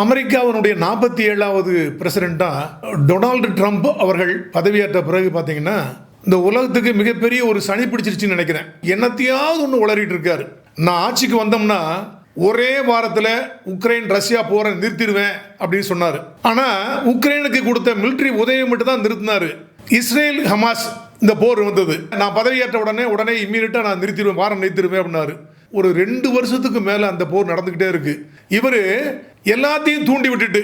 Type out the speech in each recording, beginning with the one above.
அமெரிக்காவினுடைய நாற்பத்தி ஏழாவது பிரசிடெண்ட்டாக டொனால்டு ட்ரம்ப் அவர்கள் பதவியேற்ற பிறகு பார்த்தீங்கன்னா இந்த உலகத்துக்கு மிகப்பெரிய ஒரு சனி பிடிச்சிருச்சுன்னு நினைக்கிறேன். என்னத்தையாவது ஒன்று உளறிட்டு இருக்காரு. நான் ஆட்சிக்கு வந்தோம்னா ஒரே வாரத்தில் உக்ரைன் ரஷ்யா போரை நிறுத்திடுவேன் அப்படின்னு சொன்னார். ஆனால் உக்ரைனுக்கு கொடுத்த மிலிட்ரி உதவி மட்டும் தான் நிறுத்தினாரு. இஸ்ரேல் ஹமாஸ் இந்த போர் வந்தது. நான் பதவியேற்ற உடனே உடனே இம்மீடியட்டாக நான் நிறுத்திடுவேன் வாரம் நிறுத்திடுவேன் அப்படின்னாரு. ஒரு ரெண்டு வருஷத்துக்கு மேலே அந்த போர் நடந்துக்கிட்டே இருக்கு. இவர் எல்லாத்தையும் தூண்டி விட்டுட்டு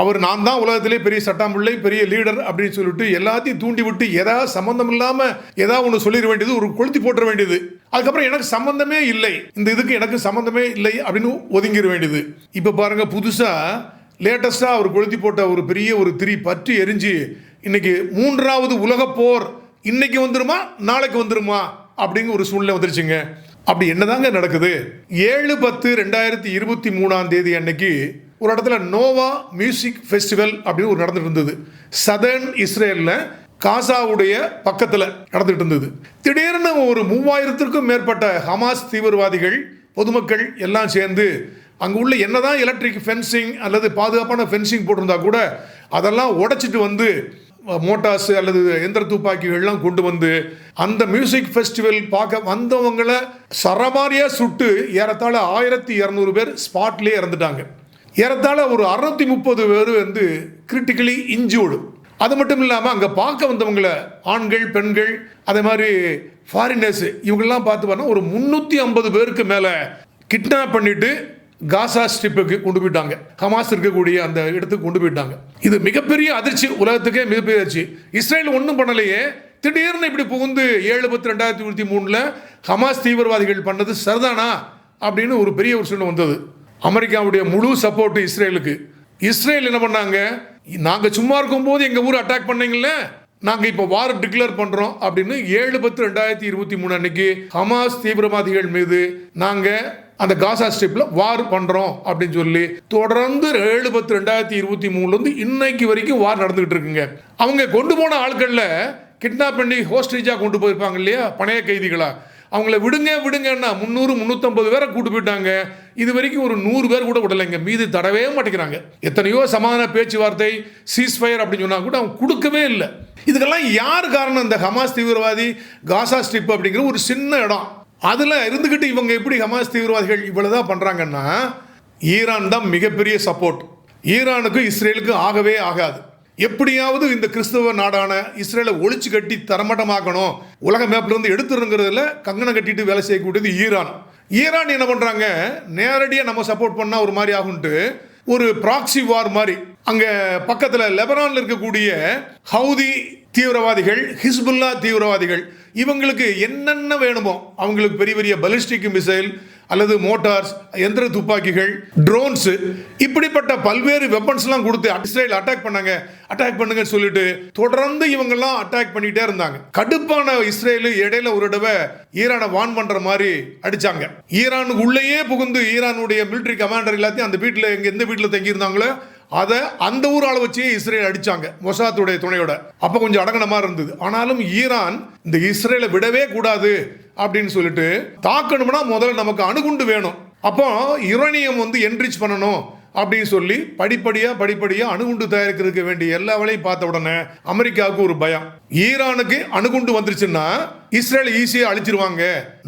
அவர் நான் தான் உலகத்திலே பெரிய சட்டாம்பிள்ளை பெரிய லீடர் அப்படின்னு சொல்லிட்டு எல்லாத்தையும் தூண்டி விட்டு ஏதாவது சம்மந்தம் இல்லாமல் ஏதாவது ஒன்று சொல்லிட வேண்டியது ஒரு கொளுத்தி போட்டுற வேண்டியது. அதுக்கப்புறம் எனக்கு சம்மந்தமே இல்லை. இந்த இதுக்கு எனக்கு சம்மந்தமே இல்லை அப்படின்னு ஒதுங்கிட வேண்டியது. இப்போ பாருங்க புதுசாக லேட்டஸ்ட்டாக அவர் கொளுத்தி போட்ட ஒரு பெரிய ஒரு திரி பற்றி எரிஞ்சு இன்னைக்கு மூன்றாவது உலகப் போர் இன்னைக்கு வந்துருமா நாளைக்கு வந்துருமா அப்படிங்கிற ஒரு சூழ்நிலை வந்துருச்சுங்க. அப்படி என்னதாங்க நடக்குது? ஏழு பத்து ரெண்டாயிரத்தி இருபத்தி மூணாம் தேதி அன்னைக்கு ஒரு இடத்துல நோவா மியூசிக் ஃபெஸ்டிவல் அப்படின்னு ஒரு நடந்துட்டு இருந்தது. சதர்ன் இஸ்ரேலில் காசாவுடைய பக்கத்தில் நடந்துட்டு இருந்தது. திடீர்னு ஒரு மூவாயிரத்திற்கும் மேற்பட்ட ஹமாஸ் தீவிரவாதிகள் பொதுமக்கள் எல்லாம் சேர்ந்து அங்கே உள்ள என்னதான் எலக்ட்ரிக் ஃபென்சிங் அல்லது பாதுகாப்பான ஃபென்சிங் போட்டிருந்தா கூட அதெல்லாம் உடைச்சிட்டு வந்து மோட்டார்ஸ் அல்லது எந்திர துப்பாக்கிகள்லாம் கொண்டு வந்து அந்த மியூசிக் ஃபெஸ்டிவல் பார்க்க வந்தவங்களை சரமாரியாக சுட்டு ஏறத்தாழ ஆயிரத்தி இரநூறு பேர் ஸ்பாட்லேயே இறந்துட்டாங்க. ஏறத்தாழ ஒரு அறுநூத்தி முப்பது பேர் வந்து கிரிட்டிக்கலி இன்ஜூர்டு அது மட்டும் இல்லாமல் அங்கே பார்க்க வந்தவங்களை ஆண்கள் பெண்கள் அதே மாதிரி ஃபாரினர்ஸ் இவங்கெல்லாம் பார்த்து பார்த்தா ஒரு முந்நூற்றி ஐம்பது பேருக்கு மேலே கிட்னாப் பண்ணிட்டு காசா ஸ்ட்ரிப்புக்கு கொண்டு போயிட்டாங்க. ஹமாஸ் இருக்கக்கூடிய அந்த இடத்துக்கு கொண்டு போயிட்டாங்க. இது மிகப்பெரிய அதிர்ச்சி உலகத்துக்கே மிகப்பெரிய அதிர்ச்சி. இஸ்ரேல் ஒன்றும் பண்ணலையே. திடீர்னு இப்படி புகுந்து ஏழு பத்து ரெண்டாயிரத்தி இருபத்தி மூணில் ஹமாஸ் தீவிரவாதிகள் பண்ணது சரிதானா? அப்படின்னு ஒரு பெரிய ஒரு சூழ்நிலை வந்தது. அமெரிக்காவுடைய முழு சப்போர்ட்டு இஸ்ரேலுக்கு. இஸ்ரேல் என்ன பண்ணாங்க? நாங்கள் சும்மா இருக்கும்போது எங்கள் ஊர் அட்டாக் பண்ணீங்கல்ல? நாங்கள் இப்போ வார் டிக்ளேர் பண்ணுறோம் அப்படின்னு ஏழு பத்து ரெண்டாயிரத்தி இருபத்தி மூணு அன்னைக்கு ஹமாஸ் தீவிரவாதிகள் மீது நாங்கள் அந்த காசா ஸ்ட்ரிப்பில் வார் பண்ணுறோம் அப்படின்னு சொல்லி தொடர்ந்து ஏழு பத்து ரெண்டாயிரத்தி இருபத்தி மூணுலேருந்து இன்னைக்கு வரைக்கும் வார் நடந்துகிட்டு இருக்குங்க. அவங்க கொண்டு போன ஆட்களில் கிட்னாப் பண்ணி ஹோஸ்டேஜாக கொண்டு போயிருப்பாங்க இல்லையா? பணைய கைதிகளாக அவங்கள விடுங்க விடுங்கன்னா முந்நூறு முந்நூற்றம்பது பேரை கூட்டு போயிட்டாங்க. இது வரைக்கும் ஒரு நூறு பேர் கூட விடலைங்க. மீது தடவே மாட்டேங்கிறாங்க. எத்தனையோ சமாதான பேச்சுவார்த்தை சீஸ்ஃபயர் அப்படின்னு சொன்னால் கூட அவங்க கொடுக்கவே இல்லை. இதுக்கெல்லாம் யார் காரணம்? இந்த ஹமாஸ் தீவிரவாதி காசா ஸ்ட்ரிப் அப்படிங்கிற ஒரு சின்ன இடம். அதில் இருந்துக்கிட்டு இவங்க எப்படி ஹமாஸ் தீவிரவாதிகள் இவ்வளோதான் பண்ணுறாங்கன்னா ஈரான் தான் மிகப்பெரிய சப்போர்ட் ஈரானுக்கும் இஸ்ரேலுக்கும் ஆகவே ஆகாது. எப்படியாவது இந்த கிறிஸ்தவ நாடான இஸ்ரேலை ஒழிச்சு கட்டி தரமட்டமாக்கணும். உலக மேப்ல இருந்து எடுத்துருங்கிறதுல கங்கணம் கட்டிட்டு வேலை செய்யக்கூடியது ஈரான். ஈரான் என்ன பண்ணுறாங்க நேரடியாக நம்ம சப்போர்ட் பண்ணால் ஒரு மாதிரி ஆகும்ட்டு ஒரு ப்ராக்சி வார் மாதிரி. அங்கே பக்கத்தில் லெபனானில் இருக்கக்கூடிய ஹவுதி தீவிரவாதிகள் ஹிஸ்புல்லா தீவிரவாதிகள் இவங்களுக்கு என்னென்ன வேணுமோ அவங்களுக்கு பெரிய பெரிய பலிஸ்டிக் மிசைல் அல்லது மோட்டார்ஸ் எந்திர துப்பாக்கிகள் ட்ரோன்ஸ் இப்படிப்பட்ட பல்வேறு வெப்பன்ஸ்லாம் கொடுத்து இஸ்ரேல் அட்டாக் பண்ணாங்க. அட்டாக் பண்ணுங்கன்னு சொல்லிட்டு தொடர்ந்து இவங்கெல்லாம் அட்டாக் பண்ணிட்டே இருந்தாங்க. கடுப்பான இஸ்ரேலு இடையில ஒரு தடவை ஈரானை வான் பண்ற மாதிரி அடிச்சாங்க. ஈரானுக்கு உள்ளேயே புகுந்து ஈரானுடைய மிலிட்டரி கமாண்டர் எல்லாத்தையும் அந்த வீட்டில் எங்க எந்த வீட்டில் தங்கியிருந்தாங்களோ அதை அந்த ஊர் ஆளை வச்சே இஸ்ரேல் அடிச்சாங்க மொசாத்துடைய துணையோட. அப்போ கொஞ்சம் அடங்கின மாதிரி இருந்தது. ஆனாலும் ஈரான் இந்த இஸ்ரேலை விடவே கூடாது அப்படின்னு சொல்லிட்டு தாக்கணும்னா முதல்ல நமக்கு அணுகுண்டு வேணும். அப்போ யுரேனியம் வந்து என்ரிச் பண்ணணும் அப்படின்னு சொல்லி படிப்படியாக படிப்படியாக அணுகுண்டு தயாரிக்கிறதுக்கு வேண்டிய எல்லா வேலையும் பார்த்த உடனே அமெரிக்காவுக்கு ஒரு பயம். ஈரானுக்கு அணுகுண்டு வந்துருச்சுன்னா இஸ்ரேல் ஈஸியாக அழிச்சிருவாங்க.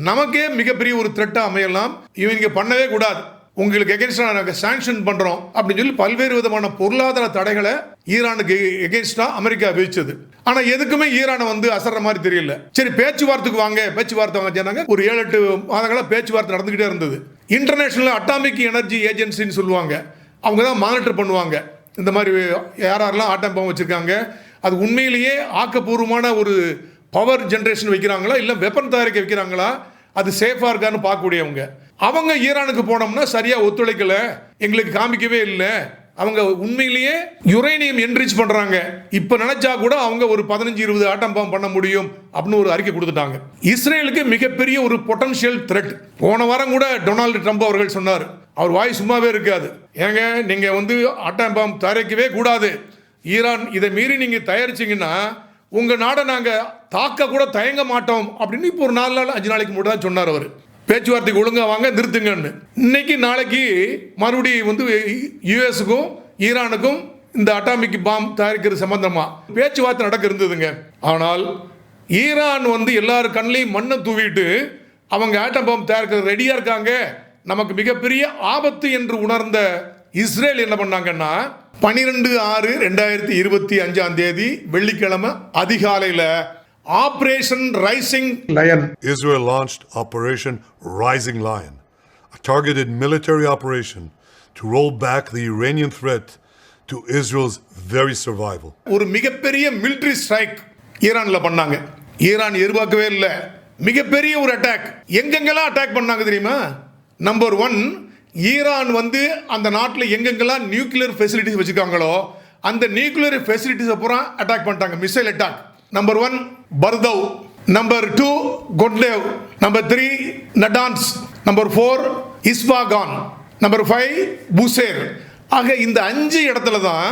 நமக்கே மிகப்பெரிய ஒரு த்ரெட்டாக அமையலாம். இவங்க பண்ணவே கூடாது. உங்களுக்கு எகென்ஸ்டாக நாங்கள் சாங்ஷன் பண்ணுறோம் அப்படின்னு சொல்லி பல்வேறு விதமான பொருளாதார தடைகளை ஈரானுக்கு எகென்ஸ்டாக அமெரிக்கா விதிச்சது. ஆனால் எதுக்குமே ஈரானை வந்து அசர்ற மாதிரி தெரியல. சரி பேச்சுவார்த்தைக்கு வாங்க பேச்சுவார்த்தை வாங்க சொன்னாங்க. ஒரு ஏழு எட்டு மாதங்களாக பேச்சுவார்த்தை நடந்துக்கிட்டே இருந்தது. இன்டர்நேஷனல் அட்டாமிக் எனர்ஜி ஏஜென்சின்னு சொல்லுவாங்க. அவங்க தான் மானிட்டர் பண்ணுவாங்க. இந்த மாதிரி யார் யாரெல்லாம் ஆட்டம் பாம்பு வச்சுருக்காங்க. அது உண்மையிலேயே ஆக்கப்பூர்வமான ஒரு பவர் ஜென்ரேஷன் வைக்கிறாங்களா? இல்லை வெப்பன் தயாரிக்க வைக்கிறாங்களா? அது சேஃபாக இருக்கான்னு பார்க்கக்கூடியவங்க. அவங்க ஈரானுக்கு போனோம்னா சரியாக ஒத்துழைக்கல எங்களுக்கு காமிக்கவே இல்லை. அவங்க உண்மையிலேயே யுரேனியம் என்ரிச் பண்றாங்க. இப்ப நினைச்சா கூட அவங்க ஒரு பதினஞ்சு இருபது ஆட்டம் பாம் பண்ண முடியும் அப்படின்னு ஒரு அறிக்கை கொடுத்துட்டாங்க. இஸ்ரேலுக்கு மிகப்பெரிய ஒரு பொட்டன்ஷியல் த்ரெட் போன வாரம் கூட டொனால்டு ட்ரம்ப் அவர்கள் சொன்னார். அவர் வாய் சும்மாவே இருக்காது. ஏங்க நீங்க வந்து ஆட்டம் பாம் தயாரிக்கவே கூடாது. ஈரான் இதை மீறி நீங்க தயாரிச்சீங்கன்னா உங்க நாடை நாங்க தாக்க கூட தயங்க மாட்டோம் அப்படின்னு இப்போ ஒரு நாலு நாள் அஞ்சு நாளைக்கு மட்டும் தான் சொன்னார் அவர். பேச்சுவார்த்தைக்கு ஒழுங்காக வாங்க நிறுத்துங்கன்னு. இன்னைக்கு நாளைக்கு மறுபடியும் வந்து யுஎஸ்க்கும் ஈரானுக்கும் இந்த அட்டாமிக் பாம் தயாரிக்கிறது சம்பந்தமா பேச்சுவார்த்தை நடக்க இருந்ததுங்க. ஆனால் ஈரான் வந்து எல்லார் கண்ணிலையும் மண்ணை தூவிட்டு அவங்க ஆட்டம் பாம் தயாரிக்கிறது ரெடியாக இருக்காங்க. நமக்கு மிகப்பெரிய ஆபத்து என்று உணர்ந்த இஸ்ரேல் என்ன பண்ணாங்கன்னா பனிரெண்டு ஆறு ரெண்டாயிரத்தி இருபத்தி அஞ்சாம் தேதி வெள்ளிக்கிழமை அதிகாலையில் Operation Rising Lion Israel launched Operation Rising Lion, a targeted military operation to roll back the Iranian threat to Israel's very survival. ஒரு மிகப்பெரிய military ஸ்ட்ரைக் ஈரான்ல பண்ணாங்க. ஈரான் எதிர்பார்க்கவே இல்லை. மிகப்பெரிய ஒரு அட்டாக் எங்கெங்கெல்லாம் அட்டாக் பண்ணாங்க தெரியுமா? நம்பர் ஒன் ஈரான் வந்து அந்த நாட்டில் எங்கெங்கெல்லாம் நியூக்ளியர் ஃபெசிலிட்டிஸ் வச்சுருக்காங்களோ அந்த நியூக்ளியர் ஃபெசிலிட்டிஸை பூரா அட்டாக் பண்ணிட்டாங்க. Missile attack number one Fordow number two கொட்லேவ் number three Natanz number four Isfahan number five Bushehr ஆக இந்த அஞ்சு இடத்துல தான்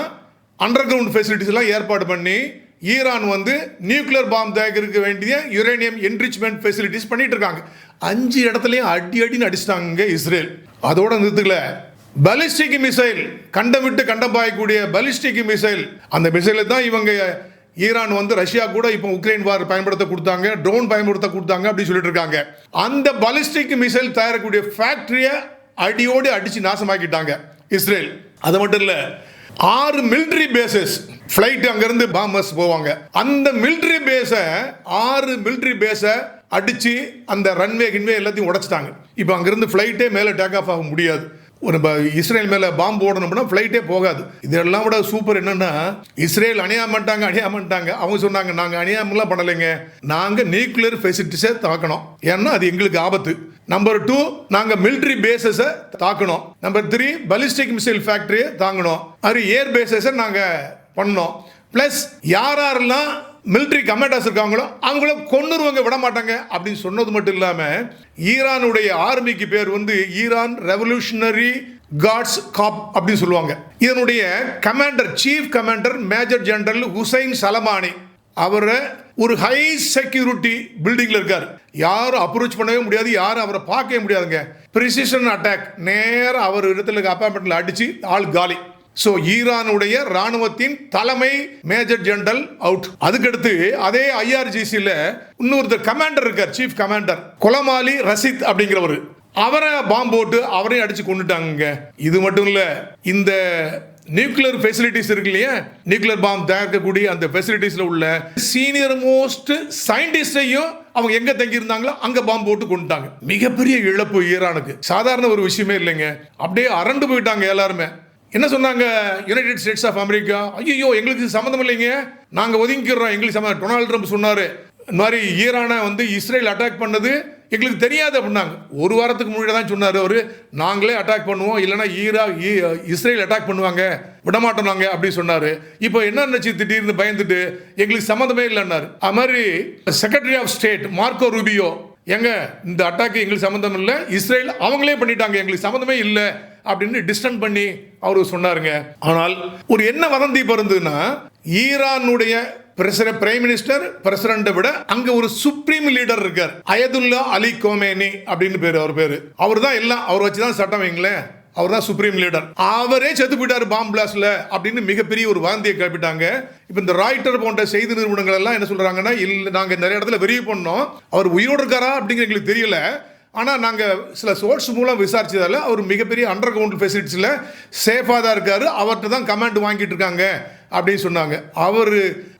அண்டர் கிரவுண்ட் ஃபெசிலிட்டிஸ்லாம் ஏற்பாடு பண்ணி ஈரான் வந்து நியூக்ளியர் பாம் தயாரிக்க வேண்டிய யுரேனியம் என்ரிச்மெண்ட் ஃபெசிலிட்டிஸ் பண்ணிட்டு இருக்காங்க. அஞ்சு இடத்துலையும் அடி அடின்னு அடிச்சிட்டாங்க இஸ்ரேல். அதோட நிறுத்துக்கல. பலிஸ்டிக் மிசைல் கண்டம் விட்டு கண்டம் பாயக்கூடிய பலிஸ்டிக் மிசைல் அந்த மிசைலை தான் இவங்க ஈரான் வந்து ரஷ்யா கூட இப்போ உக்ரைன் வார் பயன்படுத்த கொடுத்தாங்க ட்ரோன் பயன்படுத்த கொடுத்தாங்க அப்படின்னு சொல்லிட்டு இருக்காங்க. அந்த பலிஸ்டிக் மிசைல் தயாரிக்கக்கூடிய ஃபேக்டரியை அடியோடு அடித்து நாசமாக்கிட்டாங்க இஸ்ரேல். அது மட்டும் இல்லை ஆறு மிலிட்ரி பேசஸ் ஃப்ளைட் அங்கேருந்து பாம்பர்ஸ் போவாங்க. அந்த மிலிட்ரி பேஸை ஆறு மிலிட்ரி பேஸை அடிச்சு அந்த ரன்வே கின்வே எல்லாத்தையும் உடைச்சிட்டாங்க. இப்போ அங்கேருந்து ஃப்ளைட்டே மேலே டேக் ஆஃப் ஆக முடியாது. ஒரு ப- இஸ்ரேல் மேலே பாம்பு ஓடணும்னா ஃப்ளைட்டே போகாது. இதெல்லாம் விட சூப்பர் என்னன்னா இஸ்ரேல் அணியாமட்டாங்க அணியாமட்டாங்க அவங்க சொன்னாங்க நாங்கள் அணியாமலாம் பண்ணலைங்க. நாங்கள் நியூக்ளியர் ஃபெசிலிட்டிஸை தாக்கணும். ஏன்னா அது எங்களுக்கு ஆபத்து. நம்பர் டூ நாங்கள் மிலிட்ரி பேசஸை தாக்கணும். நம்பர் த்ரீ பலிஸ்டிக் மிசைல் ஃபேக்டரியை தாங்கணும். அது ஏர் பேசஸை நாங்கள் பண்ணோம் ப்ளஸ் யார் யாரெல்லாம் மிலிட்ரி கமாண்டர்ஸ் இருக்காங்களோ அவங்கள கொன்னுருவங்க விட மாட்டாங்க அப்படின்னு சொன்னது மட்டும் இல்லாமல் ஈரானுடைய ஆர்மிக்கு பேர் வந்து ஈரான் ரெவல்யூஷனரி காட்ஸ் காப் அப்படின்னு சொல்லுவாங்க. இதனுடைய commander chief commander major general Hussein Salami அவரை ஒரு ஹை செக்யூரிட்டி பில்டிங்ல இருக்கார். யாரும் அப்ரோச் பண்ணவே முடியாது யாரும் அவரை பார்க்கவே முடியாதுங்க. ப்ரிசிஷன் அட்டாக் நேராக அவர் இடத்துல அப்பார்ட்மெண்ட்ல அடிச்சு ஆள் காலி. ஸோ ஈரானுடைய ராணுவத்தின் தலைமை மேஜர் ஜெனரல் அவுட் அதுக்கடுத்து அதே ஐஆர்ஜிசியில் இன்னொருத்தர் கமாண்டர் இருக்கார் சீஃப் கமாண்டர் கொலமாலி ரசித் அப்படிங்கிறவர். அவரை பாம்பு போட்டு அவரையும் அடிச்சு கொண்டுட்டாங்க இது மட்டும் இல்லை இந்த நியூக்ளியர் ஃபெசிலிட்டிஸ் இருக்கு இல்லையா? நியூக்ளியர் பாம்பு தயாரிக்கக்கூடிய அந்த ஃபெசிலிட்டிஸில் உள்ள சீனியர் மோஸ்ட் சயின்டிஸ்டையும் அவங்க எங்க தங்கி இருந்தாங்களோ அங்க பாம்பு போட்டு கொண்டுட்டாங்க மிகப்பெரிய இழப்பு ஈரானுக்கு. சாதாரண ஒரு விஷயமே இல்லைங்க. அப்படியே அரண்டு போயிட்டாங்க எல்லாருமே. என்ன சொன்னாங்க? யுனைடெட் ஸ்டேட்ஸ் ஆஃப் அமெரிக்கா ஐயோ எங்களுக்கு சம்மந்தம் இல்லைங்க. நாங்கள் ஒதுங்கிக்கிறோம். எங்களுக்கு சம்மந்தம் டொனால்ட் ட்ரம்ப் சொன்னாரு. இந்த மாதிரி ஈரானை வந்து இஸ்ரேல் அட்டாக் பண்ணது எங்களுக்கு தெரியாது அப்படின்னாங்க. ஒரு வாரத்துக்கு முன்னாடி தான் சொன்னார் அவர். நாங்களே அட்டாக் பண்ணுவோம். இல்லைன்னா ஈரா ஈ- இஸ்ரேல் அட்டாக் பண்ணுவாங்க. விடமாட்டோம் நாங்கள் அப்படி சொன்னார். இப்போ என்ன நினச்சி திடீர்னு பயந்துட்டு எங்களுக்கு சம்மந்தமே இல்லைன்னாரு. அது மாதிரி secretary of state Marco Rubio எங்க இந்த அட்டாக்கு எங்களுக்கு சம்மந்தம் இல்லை. இஸ்ரேல் அவங்களே பண்ணிட்டாங்க. எங்களுக்கு சம்மந்தமே இல்லை. அப்படின்னு டிஸ்டன் பண்ணி அவர் சொன்னாருங்க. ஆனால் ஒரு என்ன வதந்தி பிறந்ததுன்னா ஈரானுடைய பிரசிடன்ட் பிரைம் மினிஸ்டர் பிரசிடண்ட்டை விட அங்க ஒரு சுப்ரீம் லீடர் இருக்கார். அயதுல்லா அலி கோமேனி அப்படின்னு பேரு அவர் பேரு. அவர் தான் எல்லாம் அவர் வச்சு தான் சட்டம் வைங்களேன். அவர் தான் சுப்ரீம் லீடர் அவரே செத்து போயிட்டாரு பாம் பிளாஸ்ட்ல அப்படின்னு மிகப்பெரிய ஒரு வாந்தியை கிளப்பிட்டாங்க. இப்போ இந்த ராய்டர் போன்ற செய்தி நிறுவனங்கள் எல்லாம் என்ன சொல்றாங்கன்னா இல்லை நாங்கள் நிறைய இடத்துல வெறிய பண்ணோம் அவர் உயிரோடு இருக்காரா அப்படிங்கிற எங்களுக்கு தெரியல. ஆனால் நாங்கள் சில சோர்ஸ் மூலம் விசாரித்ததால் அவர் மிகப்பெரிய அண்டர் கிரவுண்ட் ஃபெசிலிட்டிஸில் சேஃபாக தான் இருக்கார். அவர்கிட்ட தான் கமாண்ட் வாங்கிட்டு இருக்காங்க அப்படின்னு சொன்னாங்க. அவர்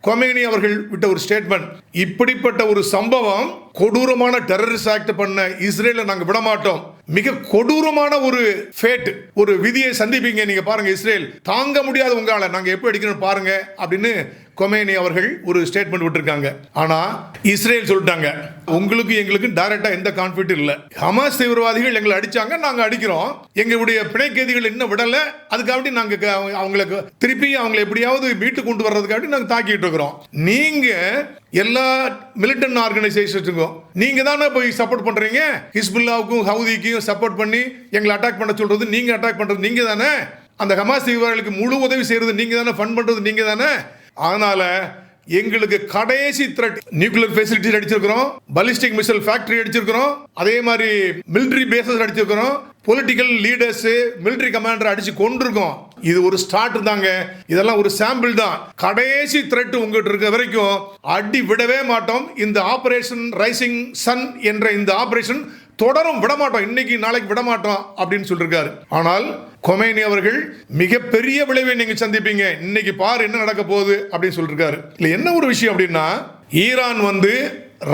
கொமேனி அவர்கள் விட்ட ஒரு ஸ்டேட்மெண்ட் இப்படிப்பட்ட ஒரு சம்பவம் கொடூரமான டெரரிஸ்ட் ஆக்ட் பண்ண இஸ்ரேலை நாங்கள் விட மாட்டோம் மிக கொடூரமான ஒரு ஃபேட் ஒரு விதியை சந்திப்பீங்க. நீங்கள் பாருங்கள் இஸ்ரேல் தாங்க முடியாத உங்களால். நாங்கள் எப்படி அடிக்கணும் பாருங்கள் அப்படின்னு கொமேனி அவர்கள் ஒரு ஸ்டேட்மெண்ட் விட்டுருக்காங்க. ஆனா இஸ்ரேல் சொல்லிட்டாங்க உங்களுக்கு எங்களுக்கு டைரக்டா எந்த கான்ஃபிளிக் இல்ல. ஹமாஸ் தீவிரவாதிகள் எங்களை அடிச்சாங்க நாங்க அடிக்கிறோம். எங்களுடைய பிணை கைதிகள் இன்னும் விடல. அதுக்காக நாங்க அவங்களுக்கு திருப்பி அவங்களை எப்படியாவது வீட்டுக்கு கொண்டு வர்றதுக்காக நாங்க தாக்கிட்டு இருக்கிறோம். நீங்க எல்லா மிலிட்டன் ஆர்கனைசேஷனுக்கும் நீங்க தானே போய் சப்போர்ட் பண்றீங்க? ஹிஸ்புல்லாவுக்கும் ஹவுதிக்கும் சப்போர்ட் பண்ணி எங்களை அட்டாக் பண்ண சொல்றது நீங்க அட்டாக் பண்றது நீங்க தானே? அந்த ஹமாஸ் தீவிரவாதிகளுக்கு முழு உதவி செய்யறது நீங்க தானே? ஃபண்ட் பண்றது நீங்க தானே? அதனால எங்களுக்கு கடைசி த்ரெட் நியூக்ளியர் ஃபெசிலிட்டிஸ் அடிச்சிருக்கிறோம் பலிஸ்டிக் மிசைல் ஃபேக்டரி அடிச்சிருக்கிறோம் அதே மாதிரி மிலிட்ரி பேசஸ் அடிச்சிருக்கிறோம் பொலிட்டிக்கல் லீடர்ஸ் மிலிட்ரி கமாண்டர் அடிச்சு கொண்டிருக்கோம் இது ஒரு ஸ்டார்ட் தாங்க. இதெல்லாம் ஒரு சாம்பிள் தான். கடைசி த்ரெட் உங்ககிட்ட இருக்க வரைக்கும் அடி விடவே மாட்டோம். இந்த ஆபரேஷன் ரைசிங் சன் என்ற இந்த ஆபரேஷன் தொடரும் விடமாட்டோம். இன்னைக்கு நாளைக்கு விடமாட்டோம் அப்படின்னு சொல்லியிருக்காரு ஆனால் கொமைனி அவர்கள் மிகப்பெரிய விளைவை நீங்க சந்திப்பீங்க. இன்னைக்கு பாரு என்ன நடக்க போகுது அப்படின்னு சொல்லியிருக்காரு இல்லை என்ன ஒரு விஷயம் அப்படின்னா ஈரான் வந்து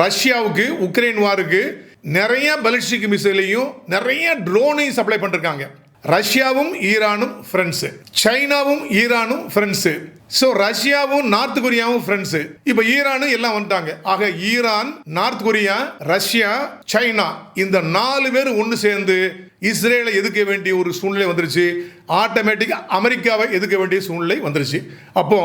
ரஷ்யாவுக்கு உக்ரைன் வாருக்கு நிறைய பலிஸ்டிக் மிசைலையும் நிறைய ட்ரோனையும் சப்ளை பண்ணிருக்காங்க. ரஷ்யாவும் ஈரானும் ஃப்ரெண்ட்ஸு சைனாவும் ஈரானும் ஃப்ரெண்ட்ஸு ஸோ ரஷ்யாவும் நார்த் கொரியாவும் ஃப்ரெண்ட்ஸு இப்போ ஈரானும் எல்லாம் வந்துட்டாங்க. ஆக Iran North Korea Russia China இந்த நாலு பேர் ஒன்று சேர்ந்து இஸ்ரேலை எதுக்க வேண்டிய ஒரு சூழ்நிலை வந்துருச்சு. ஆட்டோமேட்டிக்காக அமெரிக்காவை எதுக்க வேண்டிய சூழ்நிலை வந்துருச்சு. அப்போ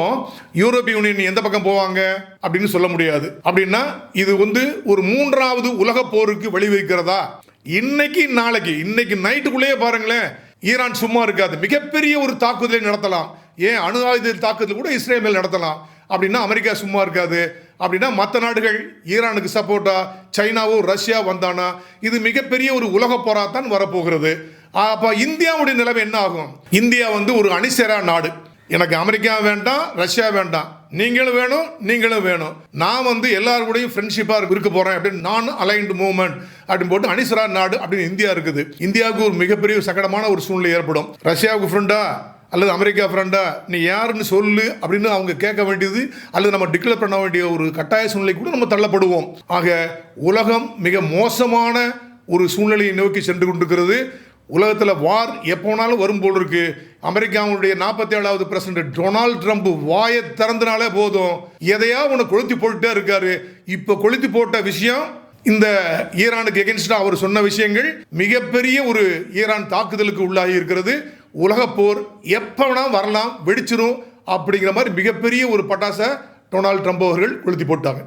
யூரோப்பிய யூனியன் எந்த பக்கம் போவாங்க? அப்படின்னு சொல்ல முடியாது. அப்படின்னா இது வந்து ஒரு மூன்றாவது உலக போருக்கு வழிவகுக்கிறதா? இன்னைக்கு நாளைக்கு இன்னைக்கு நைட்டுக்குள்ளேயே பாருங்களேன். ஈரான் சும்மா இருக்காது. மிகப்பெரிய ஒரு தாக்குதலை நடத்தலாம். ஏன் அணு ஆயுத தாக்குதல் கூட இஸ்ரேல் மேல் நடத்தலாம். அப்படின்னா அமெரிக்கா சும்மா இருக்காது. அப்படின்னா மற்ற நாடுகள் ஈரானுக்கு சப்போர்ட்டா சைனாவோ ரஷ்யா வந்தானா இது மிகப்பெரிய ஒரு உலக போராத்தான் வரப்போகிறது. அப்போ இந்தியாவுடைய நிலைமை என்ன ஆகும்? இந்தியா வந்து ஒரு அணிசேரா நாடு. எனக்கு அமெரிக்கா வேண்டாம் ரஷ்யா வேண்டாம். நீங்களும் வேணும் நீங்களும் வேணும். நான் வந்து எல்லாருக்கூடையும் ஃப்ரெண்ட்ஷிப்பாக இருக்க போகிறேன் அப்படின்னு நான் அலைன்டு மூவ்மெண்ட் அப்படின்னு போட்டு அணிசரா நாடு அப்படின்னு இந்தியா இருக்குது. இந்தியாவுக்கு ஒரு மிகப்பெரிய சகடமான ஒரு சூழ்நிலை ஏற்படும். ரஷ்யாவுக்கு ஃப்ரெண்டா அல்லது அமெரிக்கா ஃப்ரெண்டா நீ யாருன்னு சொல்லு அப்படின்னு அவங்க கேட்க வேண்டியது அல்லது நம்ம டிக்ளேர் பண்ண வேண்டிய ஒரு கட்டாய சூழ்நிலை கூட நம்ம தள்ளப்படுவோம். ஆக உலகம் மிக மோசமான ஒரு சூழ்நிலையை நோக்கி சென்று கொண்டிருக்கிறது. உலகத்தில் வார் எப்போனாலும் வரும் போல் இருக்கு. அமெரிக்காவுடைய நாற்பத்தி ஏழாவது பிரசிடண்ட் டொனால்ட் ட்ரம்ப் வாயை திறந்தனாலே போதும். எதையா உன்னை கொளுத்தி போட்டுட்டே இருக்காரு. இப்போ கொளுத்தி போட்ட விஷயம் இந்த ஈரானுக்கு எகென்ஸ்டாக அவர் சொன்ன விஷயங்கள் மிகப்பெரிய ஒரு ஈரான் தாக்குதலுக்கு உள்ளாகி இருக்கிறது. உலகப்போர் எப்போ வேணால் வரலாம் வெடிச்சிரும் அப்படிங்கிற மாதிரி மிகப்பெரிய ஒரு பட்டாசை டொனால்ட் ட்ரம்ப் அவர்கள் கொளுத்தி போட்டாங்க.